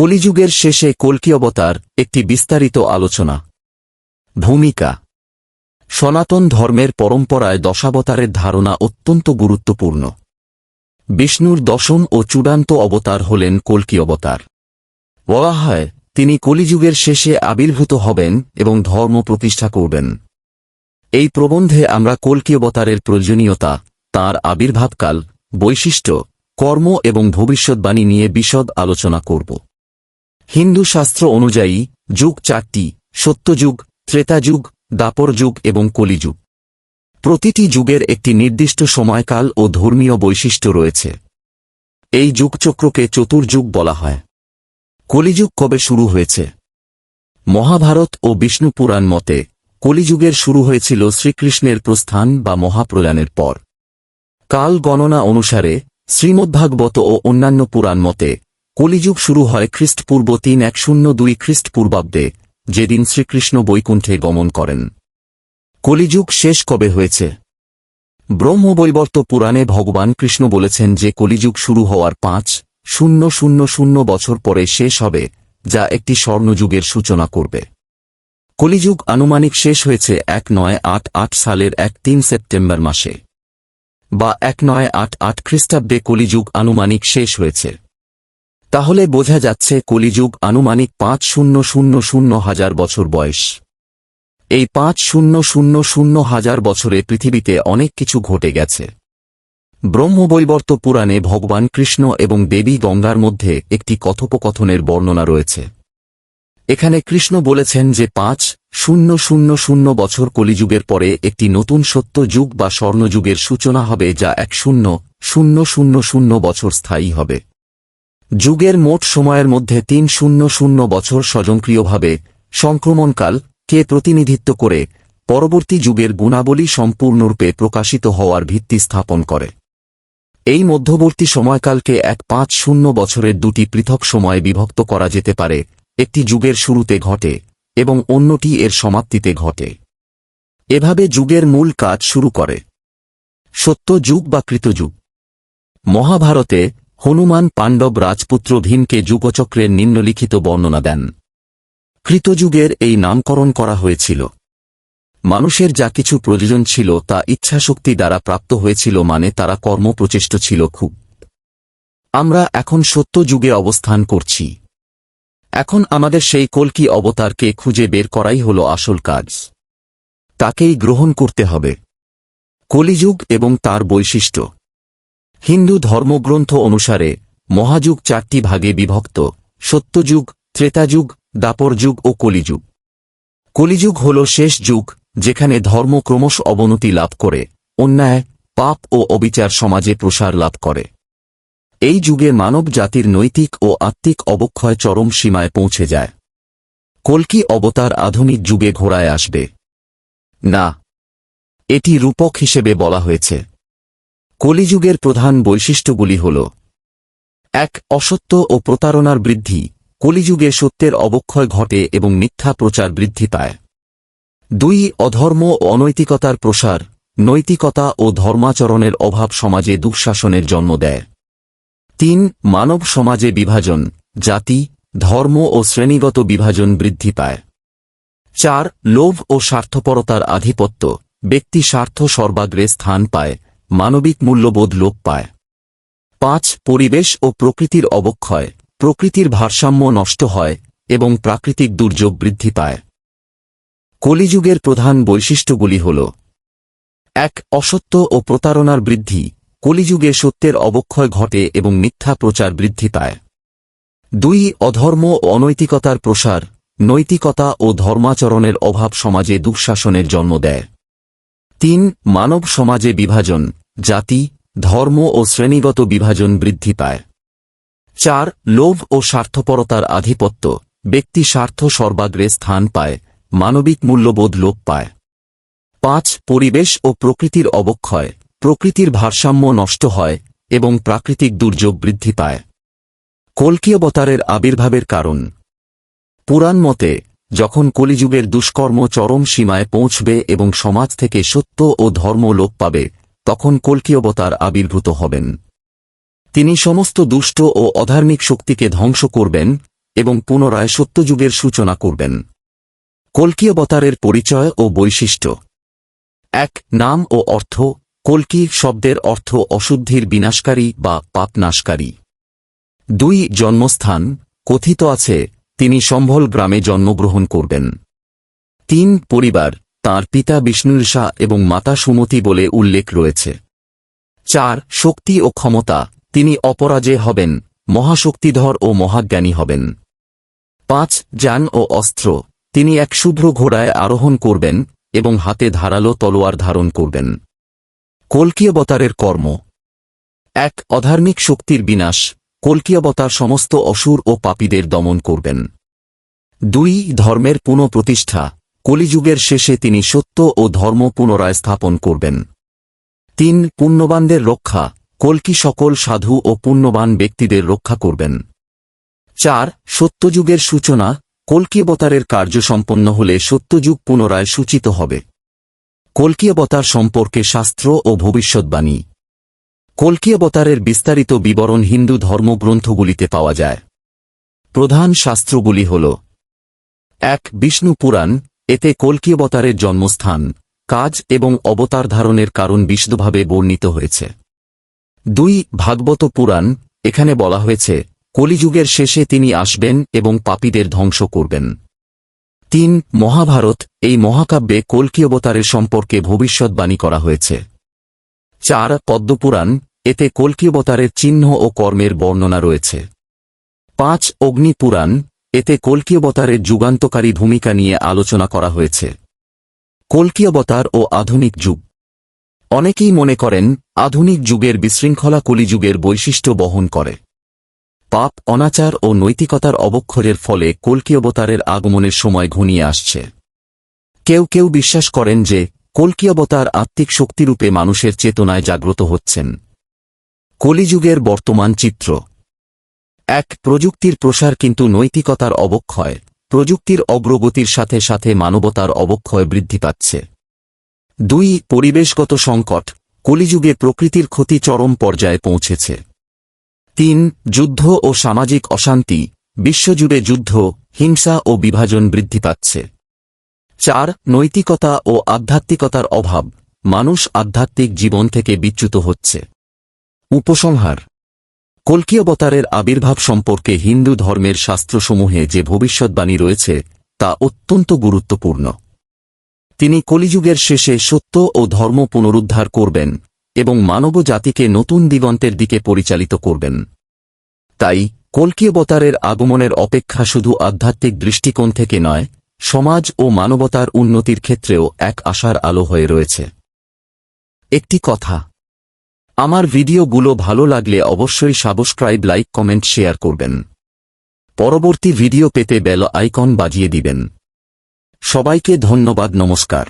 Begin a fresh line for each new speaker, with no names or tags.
কলিযুগের শেষে কল্কি অবতার একটি বিস্তারিত আলোচনা। ভূমিকা। সনাতন ধর্মের পরম্পরায় দশাবতারের ধারণা অত্যন্ত গুরুত্বপূর্ণ। বিষ্ণুর দশম ও চূড়ান্ত অবতার হলেন কল্কি অবতার। বলা হয়, তিনি কলিযুগের শেষে আবির্ভূত হবেন এবং ধর্ম প্রতিষ্ঠা করবেন। এই প্রবন্ধে আমরা কল্কি অবতারের প্রয়োজনীয়তা, তাঁর আবির্ভাবকাল, বৈশিষ্ট্য, কর্ম এবং ভবিষ্যৎবাণী নিয়ে বিশদ আলোচনা করব। হিন্দু শাস্ত্র অনুযায়ী, যুগ চারটি, সত্যযুগ, ত্রেতাযুগ দাপর যুগ এবং কলিযুগ। প্রতিটি যুগের একটি নির্দিষ্ট সময়কাল ও ধর্মীয় বৈশিষ্ট্য রয়েছে। এই যুগচক্রকে চতুর্যুগ বলা হয়। কলিযুগ কবে শুরু হয়েছে? মহাভারত ও বিষ্ণু পুরাণ মতে, কলিযুগের শুরু হয়েছিল শ্রীকৃষ্ণের প্রস্থান বা মহাপ্রয়াণের পর। কাল গণনা অনুসারে, শ্রীমদ্ভাগবত ও অন্যান্য পুরাণ মতে কলিযুগ শুরু হয় খ্রিস্টপূর্ব তিন এক শূন্য দুই খ্রিস্টপূর্বাব্দে, যেদিন শ্রীকৃষ্ণ বৈকুণ্ঠে গমন করেন। কলিযুগ শেষ কবে হয়েছে? ব্রহ্মবৈবর্ত পুরাণে ভগবান কৃষ্ণ বলেছেন যে কলিযুগ শুরু হওয়ার পাঁচ, শূন্য শূন্য শূন্য বছর পরে শেষ হবে, যা একটি স্বর্ণযুগের সূচনা করবে। কলিযুগ আনুমানিক শেষ হয়েছে এক নয় আট আট সালের এক তিন সেপ্টেম্বর মাসে। বা এক নয় আট আট খ্রিস্টাব্দে কলিযুগ আনুমানিক শেষ হয়েছে। তাহলে বোঝা যাচ্ছে কলিযুগ আনুমানিক পাঁচ শূন্য শূন্য শূন্য হাজার বছর বয়স। এই পাঁচ শূন্য শূন্য শূন্য হাজার বছরে পৃথিবীতে অনেক কিছু ঘটে গেছে। ব্রহ্মবৈবর্ত পুরাণে ভগবান কৃষ্ণ এবং দেবী গঙ্গার মধ্যে একটি কথোপকথনের বর্ণনা রয়েছে। এখানে কৃষ্ণ বলেছেন যে পাঁচ শূন্য শূন্য শূন্য বছর কলিযুগের পরে একটি নতুন সত্য যুগ বা স্বর্ণযুগের সূচনা হবে যা এক শূন্য শূন্য শূন্য শূন্য বছর স্থায়ী হবে। যুগের মোট সময়ের মধ্যে তিন শূন্য শূন্য বছর স্বজনক্রিয়ভাবে সংক্রমণকাল কে প্রতিনিধিত্ব করে পরবর্তী যুগের গুণাবলী সম্পূর্ণরূপে প্রকাশিত হওয়ার ভিত্তি স্থাপন করে। এই মধ্যবর্তী সময়কালকে এক পাঁচ শূন্য বছরের দুটি পৃথক সময়ে বিভক্ত করা যেতে পারে, একটি যুগের শুরুতে ঘটে এবং অন্যটি এর সমাপ্তিতে ঘটে। এভাবে যুগের মূল কাজ শুরু করে। সত্য যুগ বা কৃতযুগ মহাভারতে হনুমান পাণ্ডব রাজপুত্র ভীমকে যুগচক্রের নিম্নলিখিত বর্ণনা দেন। কৃতযুগের এই নামকরণ করা হয়েছিল। মানুষের যা কিছু প্রয়োজন ছিল তা ইচ্ছাশক্তি দ্বারা প্রাপ্ত হয়েছিল মানে তারা কর্মপ্রচেষ্ট ছিল খুব। আমরা এখন সত্য যুগে অবস্থান করছি। এখন আমাদের সেই কল্কি অবতারকে খুঁজে বের করাই হল আসল কাজ। তাকেই গ্রহণ করতে হবে। কলিযুগ এবং তার বৈশিষ্ট্য। হিন্দু ধর্মগ্রন্থ অনুসারে মহাযুগ চারটি ভাগে বিভক্ত, সত্যযুগ, ত্রেতাযুগ দাপর যুগ ও কলিযুগ। কলিযুগ হল শেষ যুগ, যেখানে ধর্ম ক্রমশ অবনতি লাভ করে, অন্যায়, পাপ ও অবিচার সমাজে প্রসার লাভ করে। এই যুগে মানব জাতির নৈতিক ও আত্মিক অবক্ষয় চরম সীমায় পৌঁছে যায়। কল্কি অবতার আধুনিক যুগে ঘোড়ায় আসবে। না, এটি রূপক হিসেবে বলা হয়েছে। কলিযুগের প্রধান বৈশিষ্ট্যগুলি হল এক, অসত্য ও প্রতারণার বৃদ্ধি, কলিযুগে সত্যের অবক্ষয় ঘটে এবং মিথ্যা প্রচার বৃদ্ধি পায়। দুই, অধর্ম ও অনৈতিকতার প্রসার, নৈতিকতা ও ধর্মাচরণের অভাব সমাজে দুঃশাসনের জন্ম দেয়। তিন, মানব সমাজে বিভাজন, জাতি, ধর্ম ও শ্রেণীগত বিভাজন বৃদ্ধি পায়। চার, লোভ ও স্বার্থপরতার আধিপত্য, ব্যক্তি স্বার্থ সর্বাগ্রে স্থান পায় মানবিক মূল্যবোধ লোপ পায়। পাঁচ, পরিবেশ ও প্রকৃতির অবক্ষয়। প্রকৃতির ভারসাম্য নষ্ট হয় এবং প্রাকৃতিক দুর্যোগ বৃদ্ধি পায়। কলিযুগের প্রধান বৈশিষ্ট্যগুলি হল এক, অসত্য ও প্রতারণার বৃদ্ধি। কলিযুগে সত্যের অবক্ষয় ঘটে এবং মিথ্যা প্রচার বৃদ্ধি পায়। দুই, অধর্ম ও অনৈতিকতার প্রসার। নৈতিকতা ও ধর্মাচরণের অভাব সমাজে দুঃশাসনের জন্ম দেয়। তিন, মানব সমাজে বিভাজন। জাতি, ধর্ম ও শ্রেণীগত বিভাজন বৃদ্ধি পায়। চার, লোভ ও স্বার্থপরতার আধিপত্য। ব্যক্তি স্বার্থ সর্বাগ্রে স্থান পায়, মানবিক মূল্যবোধ লোপ পায়। পাঁচ, পরিবেশ ও প্রকৃতির অবক্ষয়। প্রকৃতির ভারসাম্য নষ্ট হয় এবং প্রাকৃতিক দুর্যোগ বৃদ্ধি পায়। কলকীয়বতারের আবির্ভাবের কারণ। পুরাণ মতে, যখন কলিযুগের দুষ্কর্ম চরম সীমায় পৌঁছবে এবং সমাজ থেকে সত্য ও ধর্ম লোপ পাবে তখন কল্কি অবতার আবির্ভূত হবেন। তিনি সমস্ত দুষ্ট ও অধার্মিক শক্তিকে ধ্বংস করবেন এবং পুনরায় সত্যযুগের সূচনা করবেন। কল্কি অবতারের পরিচয় ও বৈশিষ্ট্য। এক, নাম ও অর্থ। কল্কি শব্দের অর্থ অশুদ্ধির বিনাশকারী বা পাপনাশকারী। দুই, জন্মস্থান। কথিত আছে, তিনি সম্ভল গ্রামে জন্মগ্রহণ করবেন। তিন, পরিবার। তার পিতা বিষ্ণুর এবং মাতা সুমতি বলে উল্লেখ রয়েছে। চার, শক্তি ও ক্ষমতা, তিনি অপরাজয় হবেন, মহাশক্তিধর ও মহাজ্ঞানী হবেন। পাঁচ যান ও অস্ত্র, তিনি এক শুভ্র ঘোড়ায় আরোহণ করবেন এবং হাতে ধারালো তলোয়ার ধারণ করবেন। কল্কি অবতারের কর্ম। এক, অধার্মিক শক্তির বিনাশ কল্কি অবতার সমস্ত অসুর ও পাপীদের দমন করবেন। দুই, ধর্মের পুনঃপ্রতিষ্ঠা কলিযুগের শেষে তিনি সত্য ও ধর্ম পুনরায় স্থাপন করবেন। তিন, পুণ্যবানদের রক্ষা, কল্কি সকল সাধু ও পুণ্যবান ব্যক্তিদের রক্ষা করবেন। চার, সত্যযুগের সূচনা কল্কি অবতারের কার্য সম্পন্ন হলে সত্যযুগ পুনরায় সূচিত হবে। কল্কি অবতার সম্পর্কে শাস্ত্র ও ভবিষ্যৎবাণী। কল্কি অবতারের বিস্তারিত বিবরণ হিন্দু ধর্মগ্রন্থগুলিতে পাওয়া যায়। প্রধান শাস্ত্রগুলি হল এক, বিষ্ণু পুরাণ এতে কল্কি অবতারের জন্মস্থান, কাজ এবং অবতার ধারণের কারণ বিশদভাবে বর্ণিত হয়েছে। দুই ভাগবত পুরাণ, এখানে বলা হয়েছে, কলিযুগের শেষে তিনি আসবেন এবং পাপীদের ধ্বংস করবেন। তিন মহাভারত, এই মহাকাব্যে কল্কি অবতারের সম্পর্কে ভবিষ্যৎবাণী করা হয়েছে। চার পদ্মপুরাণ, এতে কল্কি অবতারের চিহ্ন ও কর্মের বর্ণনা রয়েছে। পাঁচ অগ্নিপুরাণ এতে কল্কি অবতারের যুগান্তকারী ভূমিকা নিয়ে আলোচনা করা হয়েছে। কল্কি অবতার ও আধুনিক যুগ। অনেকেই মনে করেন, আধুনিক যুগের বিশৃঙ্খলা কলিযুগের বৈশিষ্ট্য বহন করে। পাপ, অনাচার ও নৈতিকতার অবক্ষরের ফলে কল্কি অবতারের আগমনের সময় ঘনিয়ে আসছে। কেউ কেউ বিশ্বাস করেন যে কল্কি অবতার আত্মিক শক্তিরূপে মানুষের চেতনায় জাগ্রত হচ্ছেন। কলিযুগের বর্তমান চিত্র। এক, প্রযুক্তির প্রসার কিন্তু নৈতিকতার অবক্ষয়। প্রযুক্তির অগ্রগতির সাথে সাথে মানবতার অবক্ষয় বৃদ্ধি পাচ্ছে। দুই, পরিবেশগত সংকট। কলিযুগে প্রকৃতির ক্ষতি চরম পর্যায়ে পৌঁছেছে। তিন, যুদ্ধ ও সামাজিক অশান্তি। বিশ্বজুড়ে যুদ্ধ, হিংসা ও বিভাজন বৃদ্ধি পাচ্ছে। চার, নৈতিকতা ও আধ্যাত্মিকতার অভাব। মানুষ আধ্যাত্মিক জীবন থেকে বিচ্যুত হচ্ছে। উপসংহার। কল্কি অবতারের আবির্ভাব সম্পর্কে হিন্দু ধর্মের শাস্ত্রসমূহে যে ভবিষ্যৎবাণী রয়েছে, তা অত্যন্ত গুরুত্বপূর্ণ। তিনি কলিযুগের শেষে সত্য ও ধর্ম পুনরুদ্ধার করবেন এবং মানব জাতিকে নতুন দিগন্তের দিকে পরিচালিত করবেন। তাই কল্কি অবতারের আগমনের অপেক্ষা শুধু আধ্যাত্মিক দৃষ্টিকোণ থেকে নয়, সমাজ ও মানবতার উন্নতির ক্ষেত্রেও এক আশার আলো হয়ে রয়েছে। একটি কথা আমার ভিডিওগুলো ভালো লাগলে অবশ্যই সাবস্ক্রাইব, লাইক, কমেন্ট, শেয়ার করবেন। পরবর্তী ভিডিও পেতে বেল আইকন বাজিয়ে দিবেন। সবাইকে ধন্যবাদ, নমস্কার।